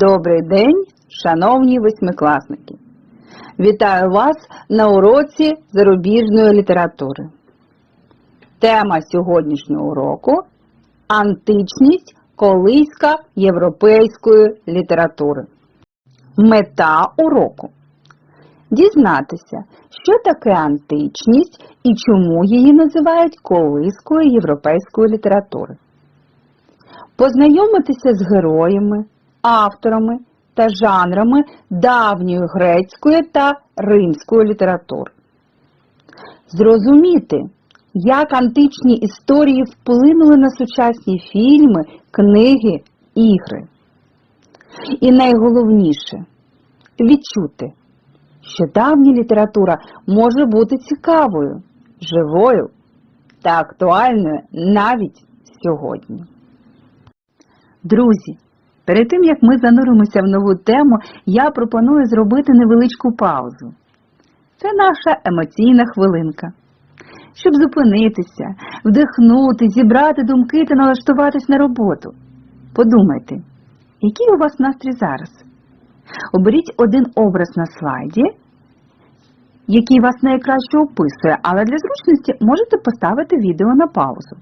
Добрий день, шановні восьмикласники! Вітаю вас на уроці зарубіжної літератури. Тема сьогоднішнього уроку античність колиська європейської літератури. Мета уроку дізнатися, що таке античність і чому її називають колискою європейської літератури. Познайомитися з героями, авторами та жанрами давньої грецької та римської літератури. Зрозуміти, як античні історії вплинули на сучасні фільми, книги, ігри. І найголовніше відчути, що давня література може бути цікавою, живою та актуальною навіть сьогодні. Друзі, перед тим як ми зануримося в нову тему, я пропоную зробити невеличку паузу. Це наша емоційна хвилинка. Щоб зупинитися, вдихнути, зібрати думки та налаштуватись на роботу. Подумайте, який у вас настрій зараз? Оберіть один образ на слайді, який вас найкраще описує, але для зручності можете поставити відео на паузу.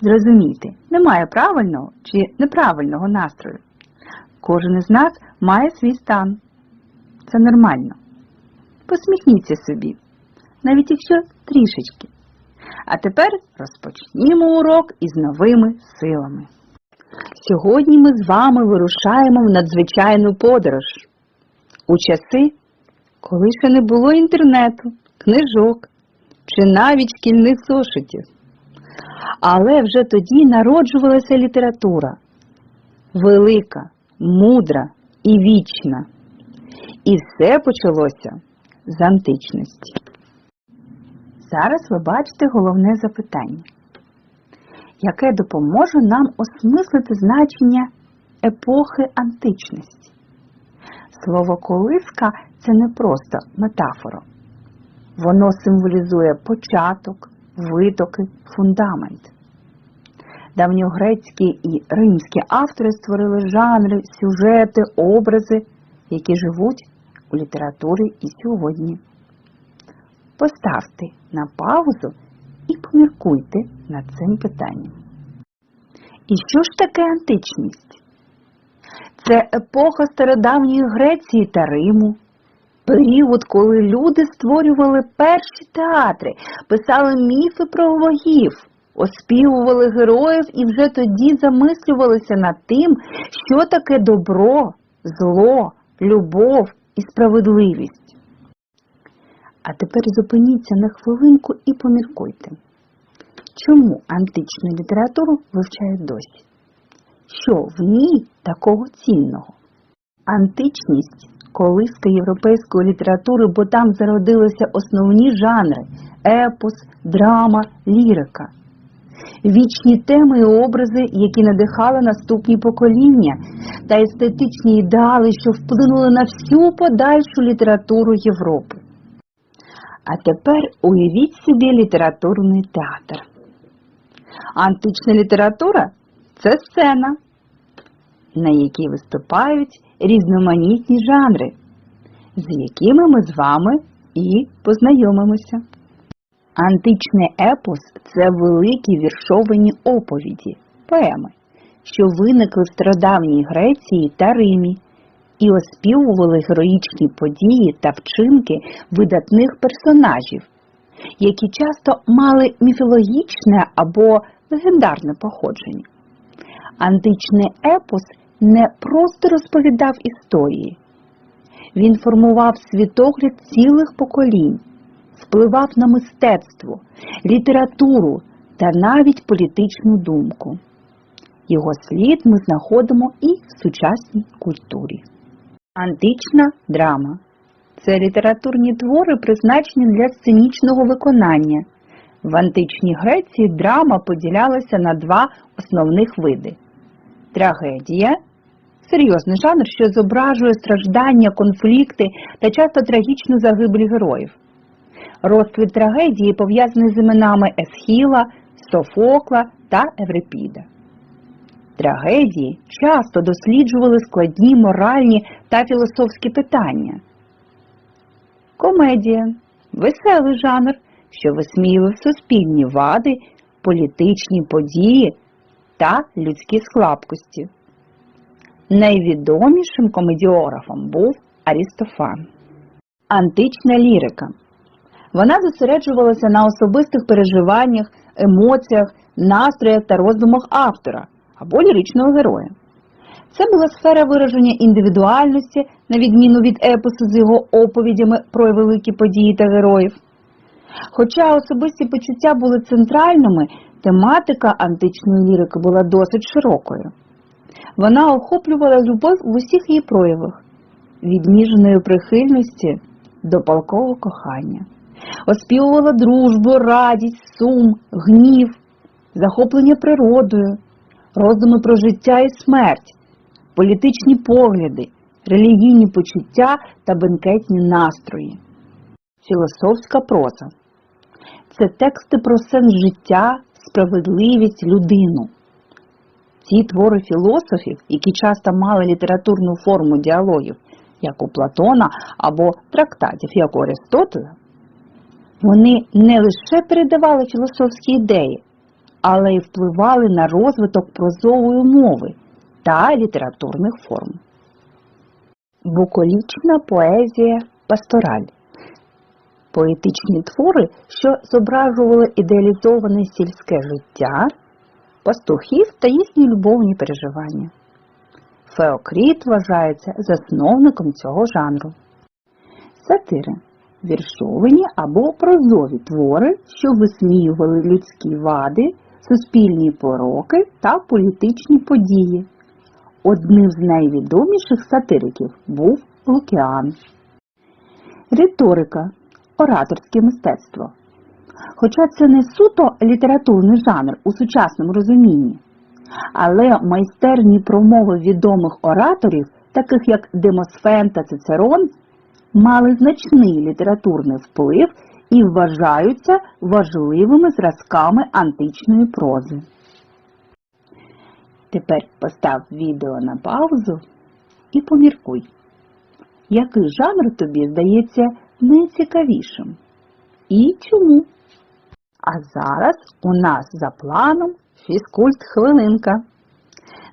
Зрозумійте, немає правильного чи неправильного настрою. Кожен із нас має свій стан. Це нормально. Посміхніться собі, навіть якщо трішечки. А тепер розпочнімо урок із новими силами. Сьогодні ми з вами вирушаємо в надзвичайну подорож. У часи, коли ще не було інтернету, книжок чи навіть шкільних зошитів. Але вже тоді народжувалася література велика, мудра і вічна. І все почалося з античності. Зараз ви бачите головне запитання, яке допоможе нам осмислити значення епохи античності. Слово колиска це не просто метафора. Воно символізує початок, витоки, фундамент. Давньогрецькі і римські автори створили жанри, сюжети, образи, які живуть у літературі і сьогодні. Поставте на паузу і поміркуйте над цим питанням. І що ж таке античність? Це епоха стародавньої Греції та Риму, період, коли люди створювали перші театри, писали міфи про богів, оспівували героїв і вже тоді замислювалися над тим, що таке добро, зло, любов і справедливість. А тепер зупиніться на хвилинку і поміркуйте, чому античну літературу вивчають досі? Що в ній такого цінного? Античність колиска європейської літератури, бо там зародилися основні жанри епос, драма, лірика. Вічні теми і образи, які надихали наступні покоління, та естетичні ідеали, що вплинули на всю подальшу літературу Європи. А тепер уявіть собі літературний театр. Антична література це сцена, на якій виступають різноманітні жанри, з якими ми з вами і познайомимося. Античний епос це великі віршовані оповіді, поеми, що виникли в стародавній Греції та Римі і оспівували героїчні події та вчинки видатних персонажів, які часто мали міфологічне або легендарне походження. Античний епос не просто розповідав історії, він формував світогляд цілих поколінь, впливав на мистецтво, літературу та навіть політичну думку. Його слід ми знаходимо і в сучасній культурі. Антична драма це літературні твори, призначені для сценічного виконання. В античній Греції драма поділялася на два основних види трагедія серйозний жанр, що зображує страждання, конфлікти та часто трагічну загибель героїв. Розквіт трагедії пов'язаний з іменами Есхіла, Софокла та Еврипіда. Трагедії часто досліджували складні моральні та філософські питання. Комедія веселий жанр, що висміював суспільні вади, політичні події та людські слабкості. Найвідомішим комедіографом був Арістофан. Антична лірика. Вона зосереджувалася на особистих переживаннях, емоціях, настроях та роздумах автора або ліричного героя. Це була сфера вираження індивідуальності, на відміну від епосу з його оповідями про великі події та героїв. Хоча особисті почуття були центральними, тематика античної лірики була досить широкою. Вона охоплювала любов в усіх її проявах, від ніжної прихильності до палкового кохання, оспівувала дружбу, радість, сум, гнів, захоплення природою, роздуми про життя і смерть, політичні погляди, релігійні почуття та бенкетні настрої. Філософська проза це тексти про сенс життя, справедливість, людину. Ці твори філософів, які часто мали літературну форму діалогів, як у Платона або трактатів, як у Аристотеля, вони не лише передавали філософські ідеї, але й впливали на розвиток прозової мови та літературних форм. Буколічна поезія пастораль поетичні твори, що зображували ідеалізоване сільське життя, пастухів та їхні любовні переживання. Феокріт вважається засновником цього жанру. Сатири віршовані або прозові твори, що висміювали людські вади, суспільні пороки та політичні події. Одним з найвідоміших сатириків був Лукіан. Риторика ораторське мистецтво. Хоча це не суто літературний жанр у сучасному розумінні, але майстерні промови відомих ораторів, таких як Демосфен та Цицерон, мали значний літературний вплив і вважаються важливими зразками античної прози. Тепер постав відео на паузу і поміркуй, який жанр тобі здається найцікавішим і чому. А зараз у нас за планом фізкульт хвилинка.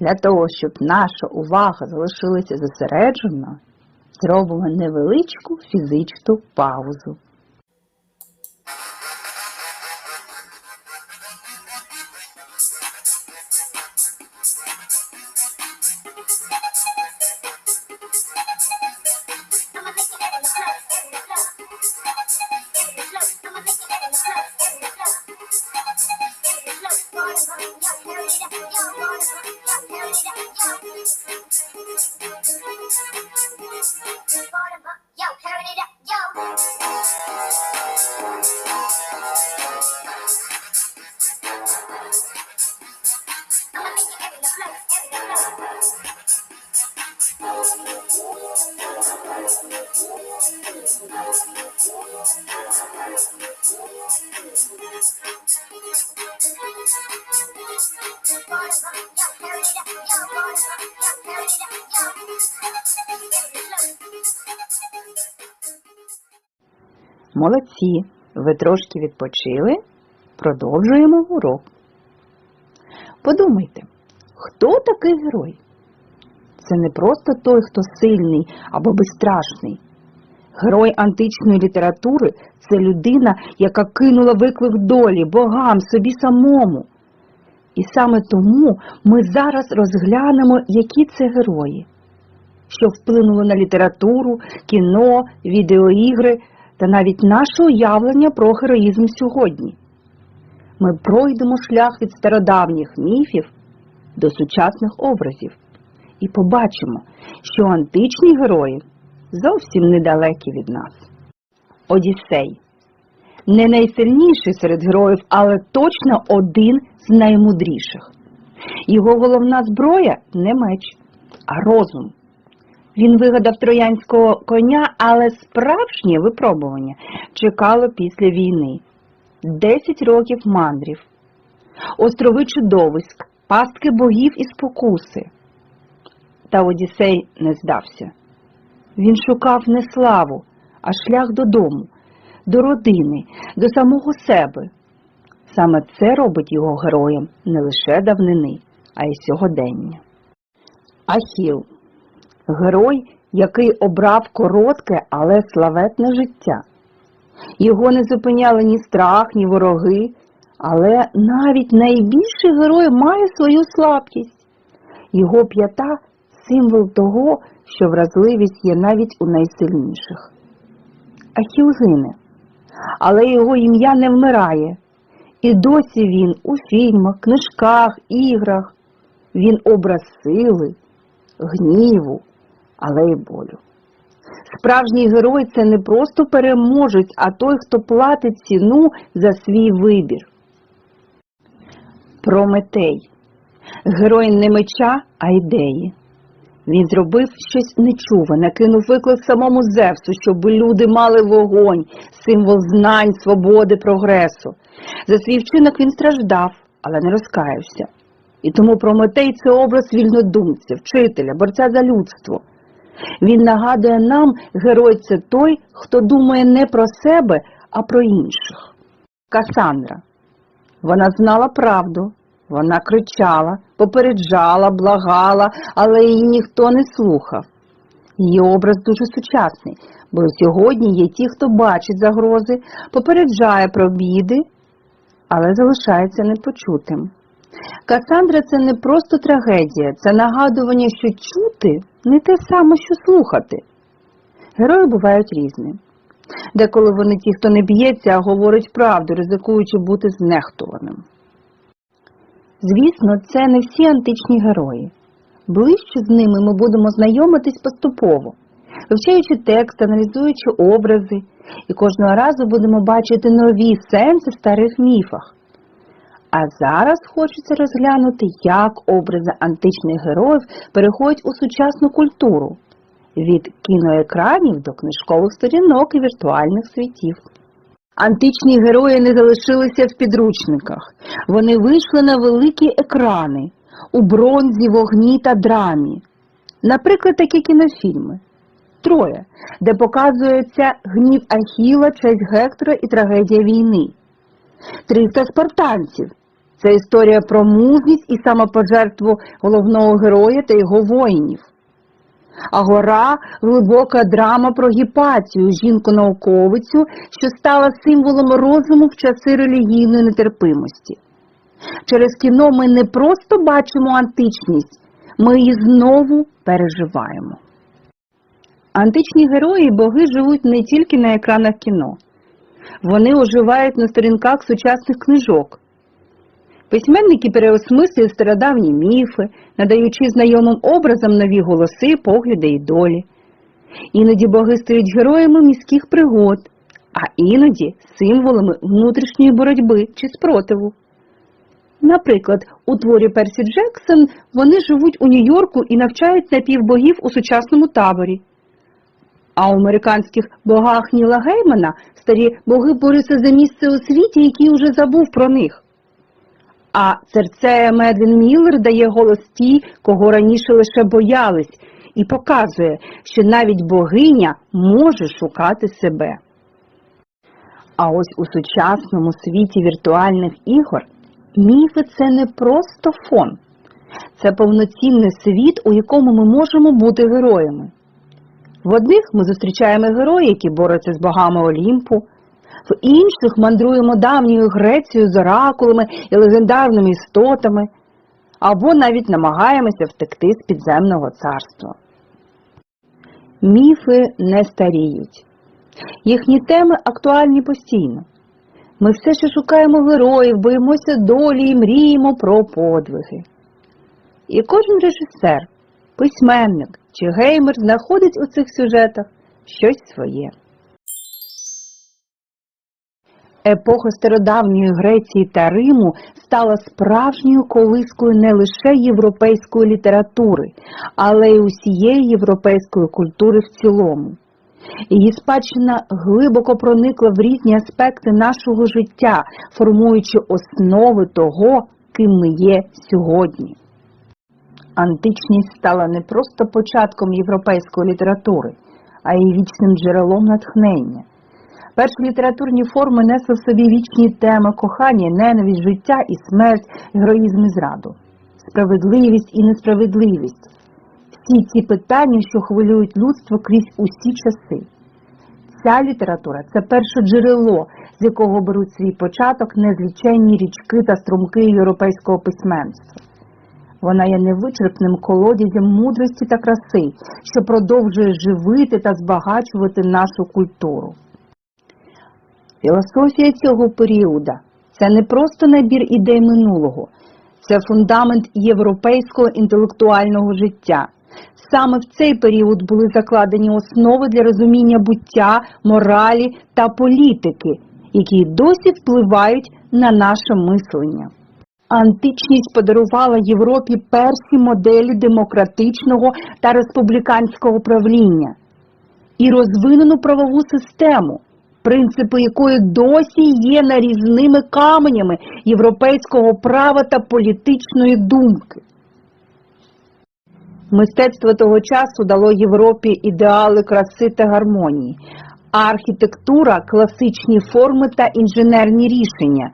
Для того, щоб наша увага залишилася зосередженою, зробимо невеличку фізичну паузу. Bottom up. Молодці! Ви трошки відпочили? Продовжуємо урок. Подумайте, хто такий герой? Це не просто той, хто сильний або безстрашний. Герой античної літератури це людина, яка кинула виклик долі, богам, собі самому. І саме тому ми зараз розглянемо, які це герої, що вплинули на літературу, кіно, відеоігри та навіть наше уявлення про героїзм сьогодні. Ми пройдемо шлях від стародавніх міфів до сучасних образів і побачимо, що античні герої зовсім недалекі від нас. Одіссей не найсильніший серед героїв, але точно один з наймудріших. Його головна зброя не меч, а розум. Він вигадав троянського коня, але справжнє випробування чекало після війни. Десять років мандрів, острови чудовиськ, пастки богів і спокуси. Та Одіссей не здався. Він шукав не славу, а шлях додому, до родини, до самого себе. Саме це робить його героєм не лише давнини, а й сьогодення. Ахіл герой, який обрав коротке, але славетне життя. Його не зупиняли ні страх, ні вороги, але навіть найбільший герой має свою слабкість. Його п'ята символ того, що вразливість є навіть у найсильніших. Ахіл гине, але його ім'я не вмирає. І досі він у фільмах, книжках, іграх. Він образ сили, гніву, але й болю. Справжній герой це не просто переможець, а той, хто платить ціну за свій вибір. Прометей. Герой не меча, а ідеї. Він зробив щось нечуване, кинув виклик самому Зевсу, щоб люди мали вогонь, символ знань, свободи, прогресу. За свій вчинок він страждав, але не розкаявся. І тому Прометей це образ вільнодумця, вчителя, борця за людство. Він нагадує нам, герой це той, хто думає не про себе, а про інших. Касандра. Вона знала правду, вона кричала, попереджала, благала, але її ніхто не слухав. Її образ дуже сучасний, бо сьогодні є ті, хто бачить загрози, попереджає про біди, але залишається непочутим. Касандра це не просто трагедія, це нагадування, що чути не те саме, що слухати. Герої бувають різні. Деколи вони ті, хто не б'ється, а говорить правду, ризикуючи бути знехтуваним. Звісно, це не всі античні герої. Ближче з ними ми будемо знайомитись поступово, вивчаючи текст, аналізуючи образи, і кожного разу будемо бачити нові сенси в старих міфах. А зараз хочеться розглянути, як образи античних героїв переходять у сучасну культуру від кіноекранів до книжкових сторінок і віртуальних світів. Античні герої не залишилися в підручниках. Вони вийшли на великі екрани у бронзі, вогні та драмі. Наприклад, такі кінофільми Троє, де показується гнів Ахіла, честь Гектора і трагедія війни. 300 спартанців. Це історія про мужність і самопожертву головного героя та його воїнів. А гора глибока драма про Гіпатію, жінку-науковицю, що стала символом розуму в часи релігійної нетерпимості. Через кіно ми не просто бачимо античність, ми її знову переживаємо. Античні герої і боги живуть не тільки на екранах кіно. Вони оживають на сторінках сучасних книжок. Письменники переосмислюють стародавні міфи, надаючи знайомим образам нові голоси, погляди і долі. Іноді боги стають героями міських пригод, а іноді символами внутрішньої боротьби чи спротиву. Наприклад, у творі Персі Джексон вони живуть у Нью-Йорку і навчають напівбогів у сучасному таборі. А у американських богах Ніла Геймана старі боги борються за місце у світі, який уже забув про них. А Церцея Медвін Міллер дає голос тій, кого раніше лише боялись, і показує, що навіть богиня може шукати себе. А ось у сучасному світі віртуальних ігор міфи це не просто фон, це повноцінний світ, у якому ми можемо бути героями. В одних ми зустрічаємо героїв, які борються з богами Олімпу, в інших мандруємо давньою Грецією з оракулами і легендарними істотами, або навіть намагаємося втекти з підземного царства. Міфи не старіють. Їхні теми актуальні постійно. Ми все ще шукаємо героїв, боїмося долі і мріємо про подвиги. І кожен режисер, письменник чи геймер знаходить у цих сюжетах щось своє. Епоха стародавньої Греції та Риму стала справжньою колискою не лише європейської літератури, але й усієї європейської культури в цілому. Її спадщина глибоко проникла в різні аспекти нашого життя, формуючи основи того, ким ми є сьогодні. Античність стала не просто початком європейської літератури, а й вічним джерелом натхнення. Перші літературні форми несли в собі вічні теми кохання, ненависть, життя і смерть, героїзм і зраду, справедливість і несправедливість. Всі ці питання, що хвилюють людство крізь усі часи. Ця література це перше джерело, з якого беруть свій початок незліченні річки та струмки європейського письменства. Вона є невичерпним колодязем мудрості та краси, що продовжує живити та збагачувати нашу культуру. Філософія цього періоду це не просто набір ідей минулого, це фундамент європейського інтелектуального життя. Саме в цей період були закладені основи для розуміння буття, моралі та політики, які досі впливають на наше мислення. Античність подарувала Європі перші моделі демократичного та республіканського правління і розвинену правову систему, принципи якої досі є нарізними каменями європейського права та політичної думки. Мистецтво того часу дало Європі ідеали краси та гармонії, а архітектура класичні форми та інженерні рішення,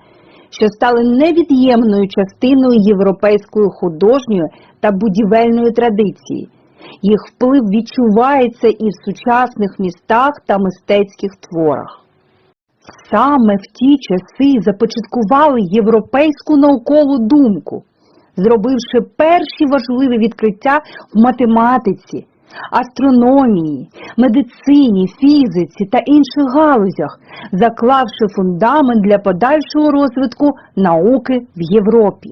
що стали невід'ємною частиною європейської художньої та будівельної традиції. Їх вплив відчувається і в сучасних містах та мистецьких творах. Саме в ті часи започаткували європейську наукову думку, зробивши перші важливі відкриття в математиці, астрономії, медицині, фізиці та інших галузях, заклавши фундамент для подальшого розвитку науки в Європі.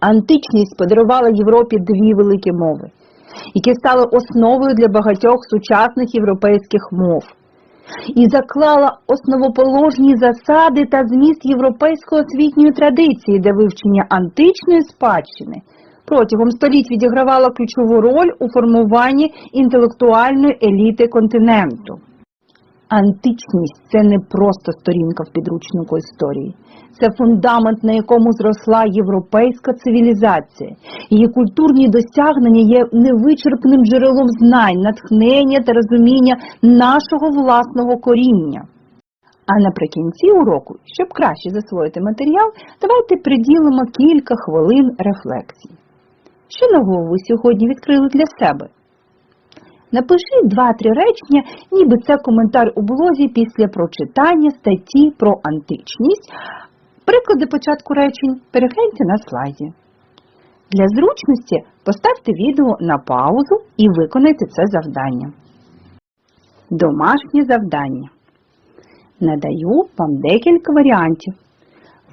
Античність подарувала Європі дві великі мови, які стали основою для багатьох сучасних європейських мов і заклала основоположні засади та зміст європейської освітньої традиції, де вивчення античної спадщини протягом століть відігравало ключову роль у формуванні інтелектуальної еліти континенту. Античність це не просто сторінка в підручнику історії, це фундамент, на якому зросла європейська цивілізація. Її культурні досягнення є невичерпним джерелом знань, натхнення та розуміння нашого власного коріння. А наприкінці уроку, щоб краще засвоїти матеріал, давайте приділимо кілька хвилин рефлексії. Що нового ви сьогодні відкрили для себе? Напиши два-три речення, ніби це коментар у блозі після прочитання статті про античність. Приклади початку речень перегляньте на слайді. Для зручності поставте відео на паузу і виконайте це завдання. Домашнє завдання. Надаю вам декілька варіантів.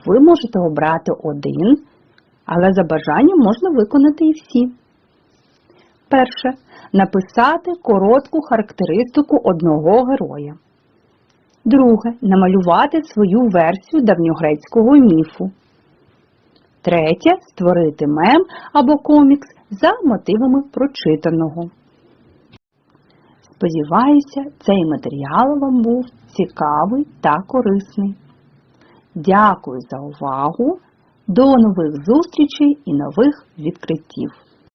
Ви можете обрати один, але за бажанням можна виконати і всі. Перше. Написати коротку характеристику одного героя. Друге. Намалювати свою версію давньогрецького міфу. Третє. Створити мем або комікс за мотивами прочитаного. Сподіваюся, цей матеріал вам був цікавий та корисний. Дякую за увагу! До нових зустрічей і нових відкриттів!